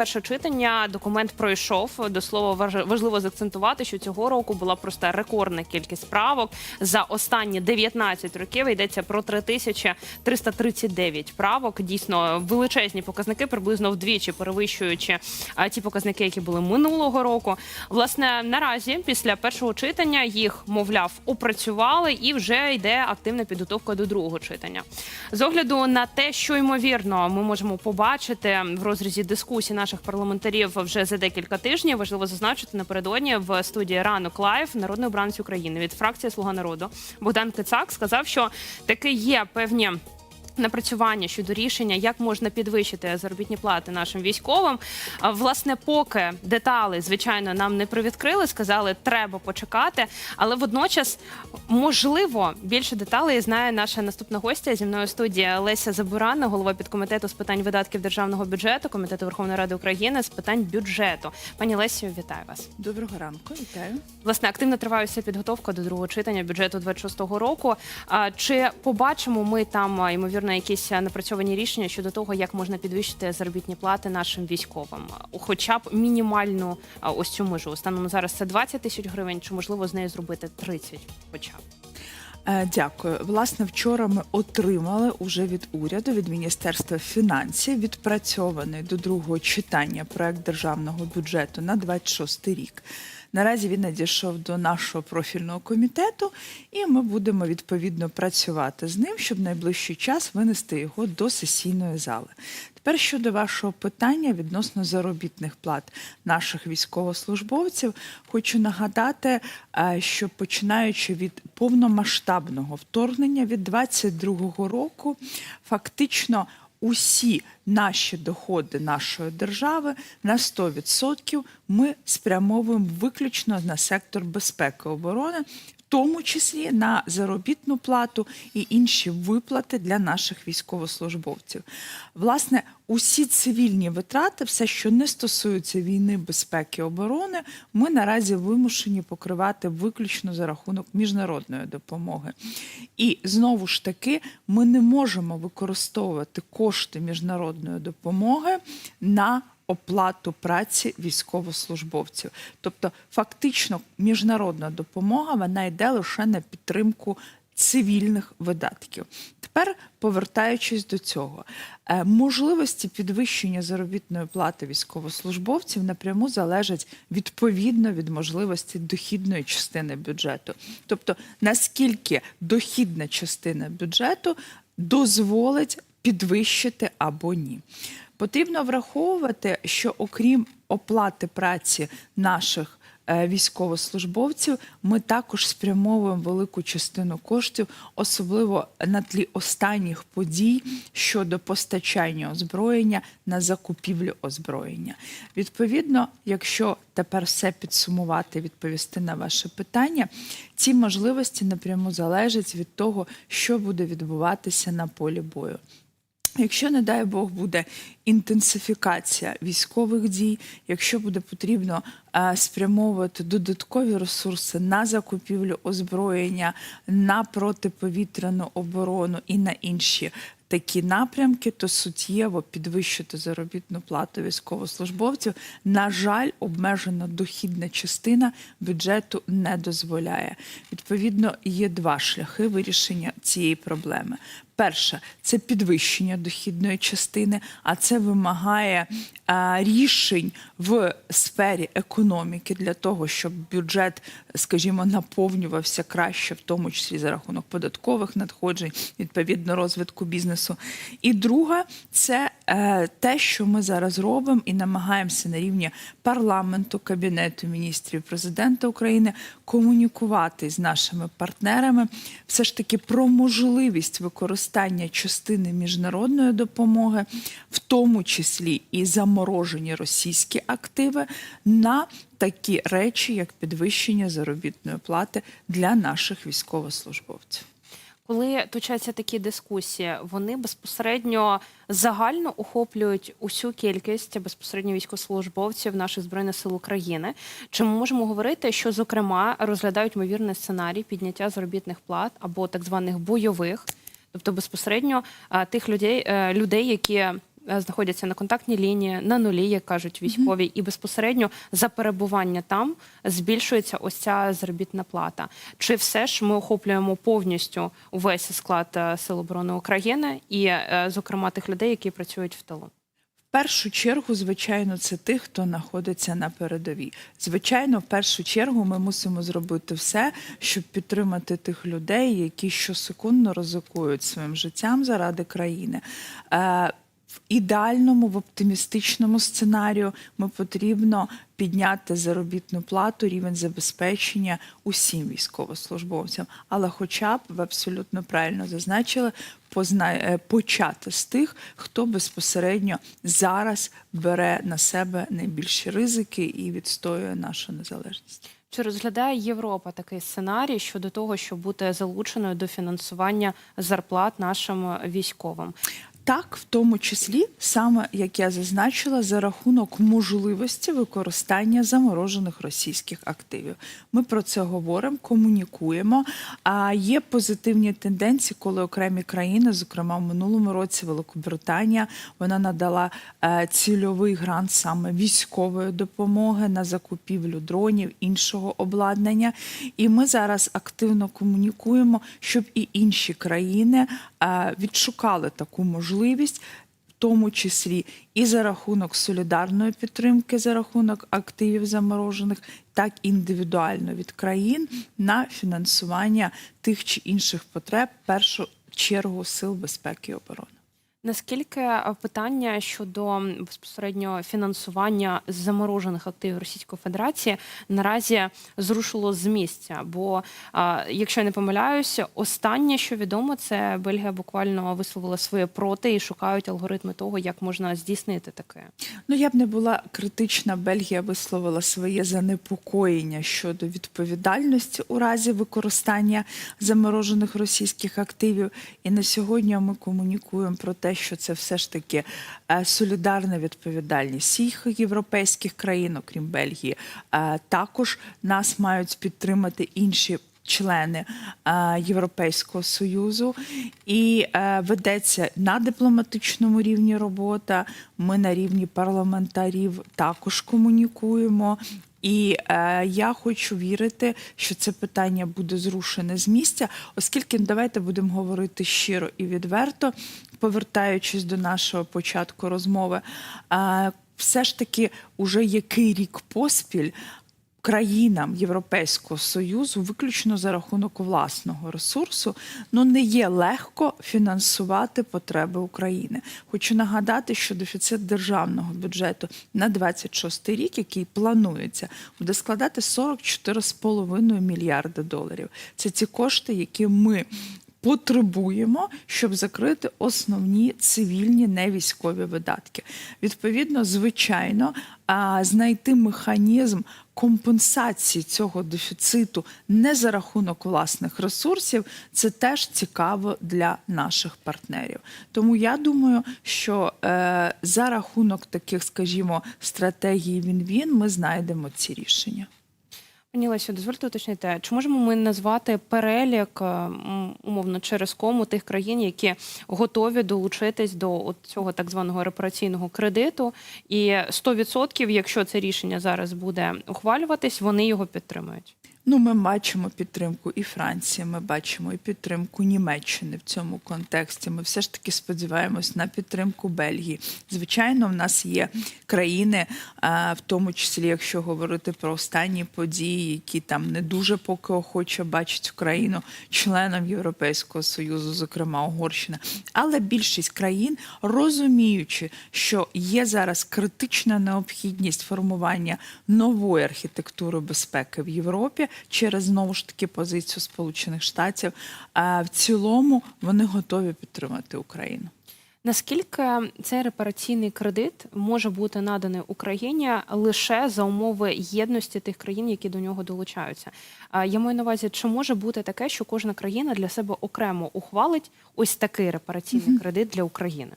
Перше читання документ пройшов. До слова, важ- важливо заакцентувати, що цього року була просто рекордна кількість правок. За останні 19 років йдеться про 3339 правок. Дійсно величезні показники, приблизно вдвічі перевищуючи ті показники, які були минулого року. Власне, наразі після першого читання їх, мовляв, опрацювали і вже йде активна підготовка до другого читання. З огляду на те, що ймовірно ми можемо побачити в розрізі дискусій наших парламентарів вже за декілька тижнів. Важливо зазначити напередодні в студії ранок лайф народний обранець України від фракції Слуга народу Богдан Кицак сказав, що таки є певні. Напрацювання щодо рішення, як можна підвищити заробітні плати нашим військовим. А, Власне, поки деталі, звичайно, нам не привідкрили, сказали, треба почекати. Але водночас, можливо, більше деталей знає наша наступна гостя зі мною в студії Леся Забурана, голова підкомітету з питань видатків державного бюджету, комітету Верховної Ради України з питань бюджету. Пані Лесію, вітаю вас. Доброго ранку, вітаю. Власне, активно триває підготовка до другого читання бюджету 26-го року. А Чи побачимо ми там а, ймовірно якісь напрацьовані рішення щодо того, як можна підвищити заробітні плати нашим військовим, хоча б мінімальну ось цю межу. Станом зараз це 20 тисяч гривень, чи можливо з нею зробити 30 хоча б. Е, Дякую. Власне, вчора ми отримали уже від уряду, від Міністерства фінансів, відпрацьований до другого читання проект державного бюджету на 26 рік. Наразі він надійшов до нашого профільного комітету, і ми будемо відповідно працювати з ним, щоб найближчий час винести його до сесійної зали. Тепер щодо вашого питання відносно заробітних плат наших військовослужбовців, хочу нагадати, е, що починаючи від повномасштабного вторгнення від 22-го року, фактично усі наші доходи нашої держави на 100% ми спрямовуємо виключно на сектор безпеки оборони. Тому числі на заробітну плату і інші виплати для наших військовослужбовців. Власне, усі цивільні витрати, все, що не стосується війни, безпеки, оборони, ми наразі вимушені покривати виключно за рахунок міжнародної допомоги. І знову ж таки, ми не можемо використовувати кошти міжнародної допомоги на оплату праці військовослужбовців. Тобто, фактично, міжнародна допомога вона йде лише на підтримку цивільних видатків. Тепер, повертаючись до цього, е, можливості підвищення заробітної плати військовослужбовців напряму залежать відповідно від можливості дохідної частини бюджету. Тобто, наскільки дохідна частина бюджету дозволить підвищити або ні. Потрібно враховувати, що окрім оплати праці наших е, військовослужбовців, ми також спрямовуємо велику частину коштів, особливо на тлі останніх подій щодо постачання озброєння на закупівлю озброєння. Відповідно, якщо тепер все підсумувати, відповісти на ваше питання, ці можливості напряму залежать від того, що буде відбуватися на полі бою. Якщо, не дай Бог, буде інтенсифікація військових дій, якщо буде потрібно е, спрямовувати додаткові ресурси на закупівлю озброєння, на протиповітряну оборону і на інші такі напрямки, то суттєво підвищити заробітну плату військовослужбовців. На жаль, обмежена дохідна частина бюджету не дозволяє. Відповідно, є два шляхи вирішення цієї проблеми. Перше це підвищення дохідної частини, а це вимагає а, рішень в сфері економіки для того, щоб бюджет, скажімо, наповнювався краще, в тому числі за рахунок податкових надходжень, відповідно розвитку бізнесу. І друге, це те, що ми зараз робимо і намагаємося на рівні парламенту, кабінету міністрів, президента України комунікувати з нашими партнерами, все ж таки про можливість використання частини міжнародної допомоги, в тому числі і заморожені російські активи, на такі речі, як підвищення заробітної плати для наших військовослужбовців. Коли точаться такі дискусії, вони безпосередньо загально охоплюють усю кількість безпосередньо військовослужбовців наших збройних сил України. Чи ми можемо говорити, що зокрема розглядають ймовірний сценарій підняття заробітних плат або так званих бойових, тобто безпосередньо тих людей, е, людей, які знаходяться на контактній лінії, на нулі, як кажуть військові, і безпосередньо за перебування там збільшується ось ця заробітна плата. Чи все ж ми охоплюємо повністю увесь склад е, Сил оборони України і, е, зокрема, тих людей, які працюють в тилу? В першу чергу, звичайно, це тих, хто знаходиться на передовій. Звичайно, в першу чергу ми мусимо зробити все, щоб підтримати тих людей, які щосекундно ризикують своїм життям заради країни. В ідеальному, в оптимістичному сценарію ми потрібно підняти заробітну плату, рівень забезпечення усім військовослужбовцям. Але, хоча б ви абсолютно правильно зазначили, позна... е, почати з тих, хто безпосередньо зараз бере на себе найбільші ризики і відстоює нашу незалежність. Чи розглядає Європа такий сценарій щодо того, щоб бути залученою до фінансування зарплат нашим військовим? Так, в тому числі, саме як я зазначила, за рахунок можливості використання заморожених російських активів. Ми про це говоримо, комунікуємо. А є позитивні тенденції, коли окремі країни, зокрема в минулому році, Великобританія, вона надала е, цільовий грант саме військової допомоги на закупівлю дронів, іншого обладнання. І ми зараз активно комунікуємо, щоб і інші країни е, відшукали таку можливість. В тому числі і за рахунок солідарної підтримки, за рахунок активів заморожених, так індивідуально від країн на фінансування тих чи інших потреб, в першу чергу сил безпеки і оборони. Наскільки е, питання щодо безпосередньо фінансування заморожених активів Російської Федерації наразі зрушило з місця? Бо, якщо я не помиляюся, останнє, що відомо, це Бельгія буквально висловила своє проти і шукають алгоритми того, як можна здійснити таке. Ну, я б не була критична. Бельгія висловила своє занепокоєння щодо відповідальності у разі використання заморожених російських активів. І на сьогодні ми комунікуємо про те, що це все ж таки е, солідарна відповідальність всіх європейських країн, окрім Бельгії. Е, Також нас мають підтримати інші. Члени е, Європейського союзу і е, ведеться на дипломатичному рівні робота. Ми на рівні парламентарів також комунікуємо. І е, я хочу вірити, що це питання буде зрушене з місця, оскільки ну, давайте будемо говорити щиро і відверто, повертаючись до нашого початку розмови, е, все ж таки уже який рік поспіль країнам Європейського союзу, виключно за рахунок власного ресурсу, ну не є легко фінансувати потреби України. Хочу нагадати, що дефіцит державного бюджету на 26 рік, який планується, буде складати 44,5 мільярда доларів. Це ті кошти, які ми. Потребуємо, щоб закрити основні цивільні невійськові видатки. Відповідно, звичайно, знайти механізм компенсації цього дефіциту не за рахунок власних ресурсів, це теж цікаво для наших партнерів. Тому я думаю, що е, за рахунок таких, скажімо, стратегій він-він ми знайдемо ці рішення. Пані Лесю, дозвольте уточнити, чи можемо ми назвати перелік е, умовно через кому тих країн, які готові долучитись до цього так званого репараційного кредиту, і 100%, якщо це рішення зараз буде ухвалюватись, вони його підтримують. Ну, ми бачимо підтримку і Франції, ми бачимо і підтримку Німеччини в цьому контексті. Ми все ж таки сподіваємось на підтримку Бельгії. Звичайно, в нас є країни, в тому числі, якщо говорити про останні події, які там не дуже поки охоче бачать Україну членом Європейського союзу, зокрема Угорщина. Але більшість країн, розуміючи, що є зараз критична необхідність формування нової архітектури безпеки в Європі через знову ж таки позицію Сполучених Штатів, в цілому вони готові підтримати Україну. Наскільки цей репараційний кредит може бути наданий Україні лише за умови єдності тих країн, які до нього долучаються? Я маю на увазі, чи може бути таке, що кожна країна для себе окремо ухвалить ось такий репараційний кредит для України?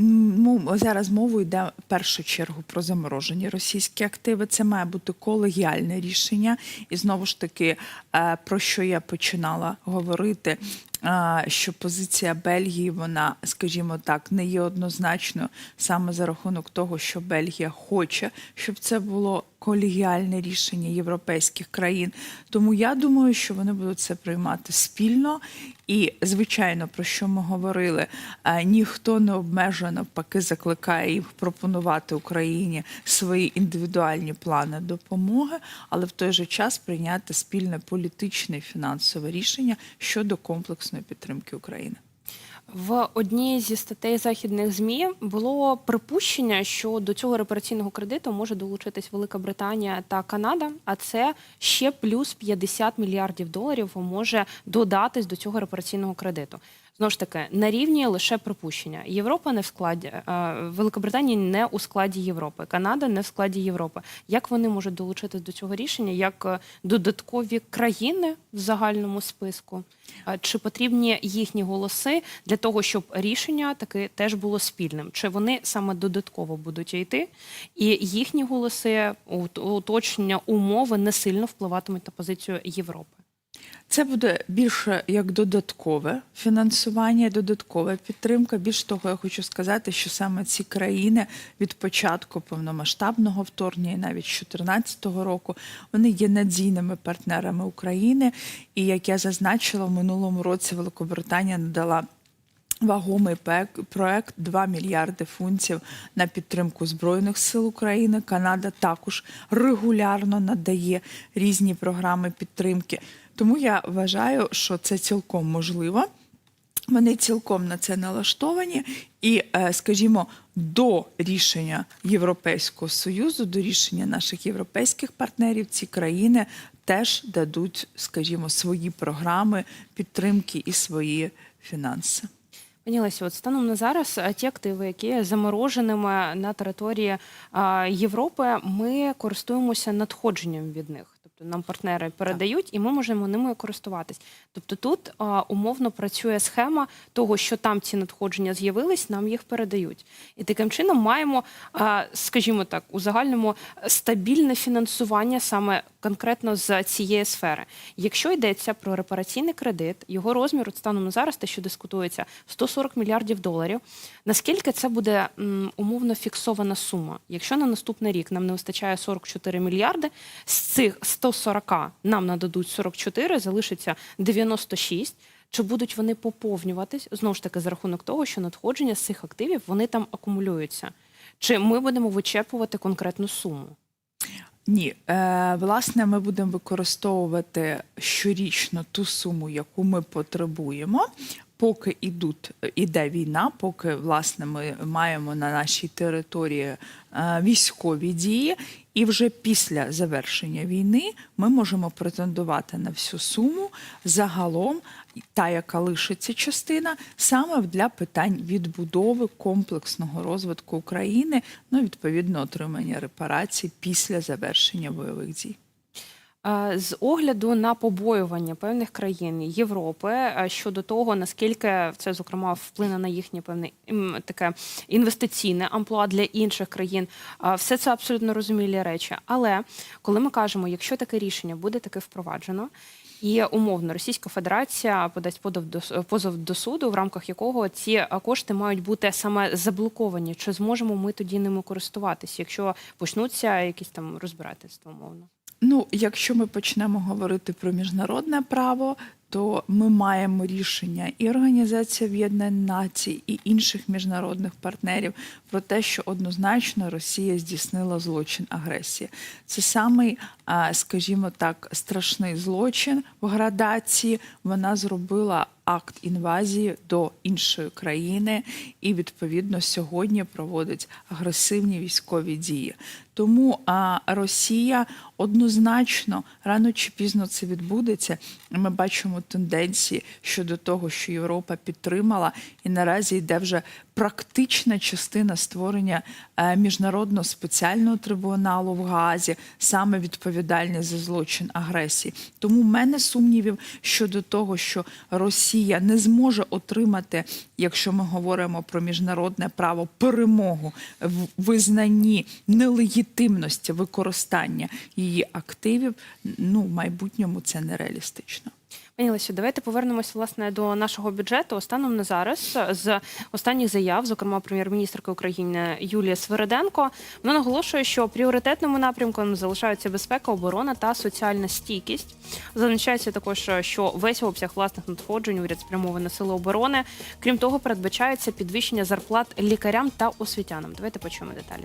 Ну, зараз мова йде в першу чергу про заморожені російські активи. Це має бути колегіальне рішення. І знову ж таки, е, про що я починала говорити, що позиція Бельгії, вона, скажімо так, не є однозначною саме за рахунок того, що Бельгія хоче, щоб це було колегіальне рішення європейських країн. Тому я думаю, що вони будуть це приймати спільно. І, звичайно, про що ми говорили, ніхто не обмежує, навпаки, закликає їх пропонувати Україні свої індивідуальні плани допомоги, але в той же час прийняти спільне політичне фінансове рішення щодо комплексної підтримки України. В одній зі статей західних змі було припущення, що до цього репараційного кредиту може долучитись Велика Британія та Канада, а це ще плюс 50 мільярдів доларів може додатись до цього репараційного кредиту. Знову ж таки, на рівні лише припущення. Європа не в складі е, Великобританія не у складі Європи, Канада не в складі Європи. Як вони можуть долучитись до цього рішення? Як е, додаткові країни в загальному списку? Е, Чи потрібні їхні голоси для того, щоб рішення таки теж було спільним? Чи вони саме додатково будуть йти, і їхні голоси уточнення умови не сильно впливатимуть на позицію Європи? Це буде більше як додаткове фінансування, додаткова підтримка. Більш того, я хочу сказати, що саме ці країни від початку повномасштабного вторгнення, і навіть з 2014 року, вони є надійними партнерами України. І як я зазначила, в минулому році Великобританія надала. Вагомий проект 2 мільярди фунтів на підтримку збройних сил України. Канада також регулярно надає різні програми підтримки. Тому я вважаю, що це цілком можливо. Вони цілком на це налаштовані, і, е, скажімо, до рішення Європейського союзу, до рішення наших європейських партнерів, ці країни теж дадуть, скажімо, свої програми підтримки і свої фінанси. Пані Лесі, от станом на зараз а, ті активи, які замороженими на території Європи, ми користуємося надходженням від них. Тобто нам партнери передають, і ми можемо ними користуватись. Тобто тут а, умовно працює схема того, що там ці надходження з'явились, нам їх передають. І таким чином маємо, а, скажімо так, у загальному стабільне фінансування саме конкретно з цієї сфери. Якщо йдеться про репараційний кредит, його розмір от станом на зараз, те, що дискутується, 140 мільярдів доларів. Наскільки це буде умовно фіксована сума? Якщо на наступний рік нам не вистачає 44 мільярди, з цих 140 нам нададуть 44, залишиться 96. Чи будуть вони поповнюватись знову ж таки за рахунок того, що надходження з цих активів вони там акумулюються? Чи ми будемо вичерпувати конкретну суму? Ні, е, власне, ми будемо використовувати щорічно ту суму, яку ми потребуємо. Поки ідуть, іде війна, поки власне ми маємо на нашій території е, військові дії, і вже після завершення війни ми можемо претендувати на всю суму загалом, та яка лишиться частина, саме для питань відбудови комплексного розвитку України, ну відповідно отримання репарацій після завершення бойових дій. Е, З огляду на побоювання певних країн Європи е, щодо того, наскільки це зокрема вплине на їхнє певне таке інвестиційне амплуа для інших країн, е, все це абсолютно розумілі речі. Але коли ми кажемо, якщо таке рішення буде таке впроваджено. І умовно Російська Федерація подасть позов до позов до суду, в рамках якого ці кошти мають бути саме заблоковані. Чи зможемо ми тоді ними користуватися, якщо почнуться якісь там розбирательства, умовно? Ну, якщо ми почнемо говорити про міжнародне право, то ми маємо рішення і Організації Об'єднаних Націй, і інших міжнародних партнерів про те, що однозначно Росія здійснила злочин агресії. Це самий, скажімо так, страшний злочин в градації. Вона зробила акт інвазії до іншої країни і відповідно сьогодні проводить агресивні військові дії. Тому а, Росія однозначно рано чи пізно це відбудеться. Ми бачимо тенденції щодо того, що Європа підтримала, і наразі йде вже практична частина створення е, міжнародного спеціального трибуналу в Гаазі, саме відповідальність за злочин агресії. Тому в мене сумнівів щодо того, що Росія не зможе отримати, якщо ми говоримо про міжнародне право, перемогу в визнанні нелегітимності використання її активів. Ну в майбутньому це нереалістично. Пані Лесю, давайте повернемось власне до нашого бюджету. Станом на зараз з останніх заяв, зокрема прем'єр-міністрки України Юлія Свириденко, вона наголошує, що пріоритетними напрямком залишаються безпека, оборона та соціальна стійкість. Зазначається також, що весь обсяг власних надходжень уряд спрямований на сили оборони. Крім того, передбачається підвищення зарплат лікарям та освітянам. Давайте почуємо деталі.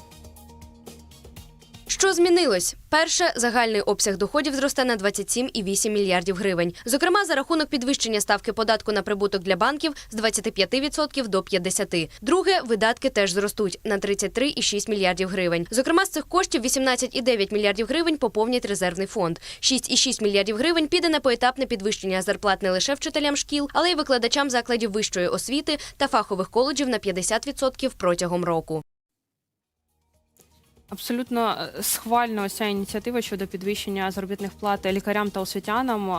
Що змінилось? Перше, загальний обсяг доходів зросте на 27,8 мільярдів гривень. Зокрема, за рахунок підвищення ставки податку на прибуток для банків з 25% до 50%. Друге, видатки теж зростуть на 33,6 мільярдів гривень. Зокрема, з цих коштів 18,9 мільярдів гривень поповнять резервний фонд. 6,6 мільярдів гривень піде на поетапне підвищення зарплат не лише вчителям шкіл, але й викладачам закладів вищої освіти та фахових коледжів на 50% протягом року. Абсолютно е, схвальна ця ініціатива щодо підвищення заробітних плат лікарям та освітянам.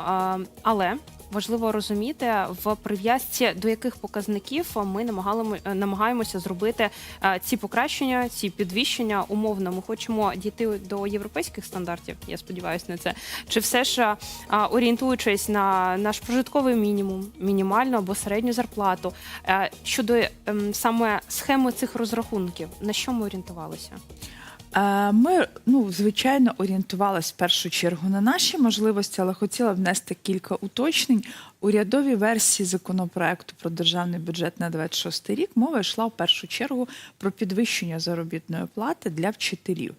Але важливо розуміти в прив'язці до яких показників ми намагалимо- е, намагаємося зробити е, ці покращення, ці підвищення. Умовно, ми хочемо дійти до європейських стандартів. Я сподіваюся на це. Чи все ж орієнтуючись на наш прожитковий мінімум, мінімальну або середню зарплату щодо ем, саме схеми цих розрахунків, на що ми орієнтувалися? Е, Ми, ну, звичайно, орієнтувалися в першу чергу на наші можливості, але хотіла внести кілька уточнень. У рядовій версії законопроекту про державний бюджет на 26 рік мова йшла в першу чергу про підвищення заробітної плати для вчителів.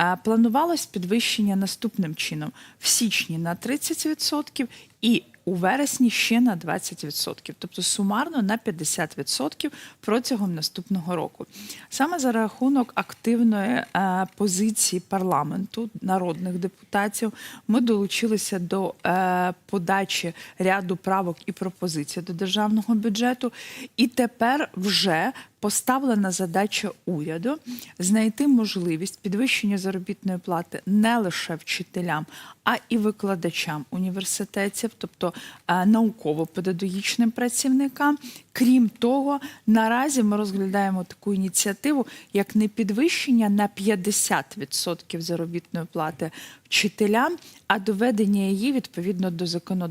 Е, Планувалось підвищення наступним чином: в січні на 30% і у вересні ще на 20%, тобто сумарно на 50% протягом наступного року. Саме за рахунок активної е, позиції парламенту народних депутатів ми долучилися до е, подачі ряду правок і пропозицій до державного бюджету, і тепер вже поставлена задача уряду знайти можливість підвищення заробітної плати не лише вчителям, а і викладачам університетів, тобто е, науково-педагогічним працівникам. Крім того, наразі ми розглядаємо таку ініціативу, як не підвищення на 50% заробітної плати вчителям, а доведення її відповідно до законодавства.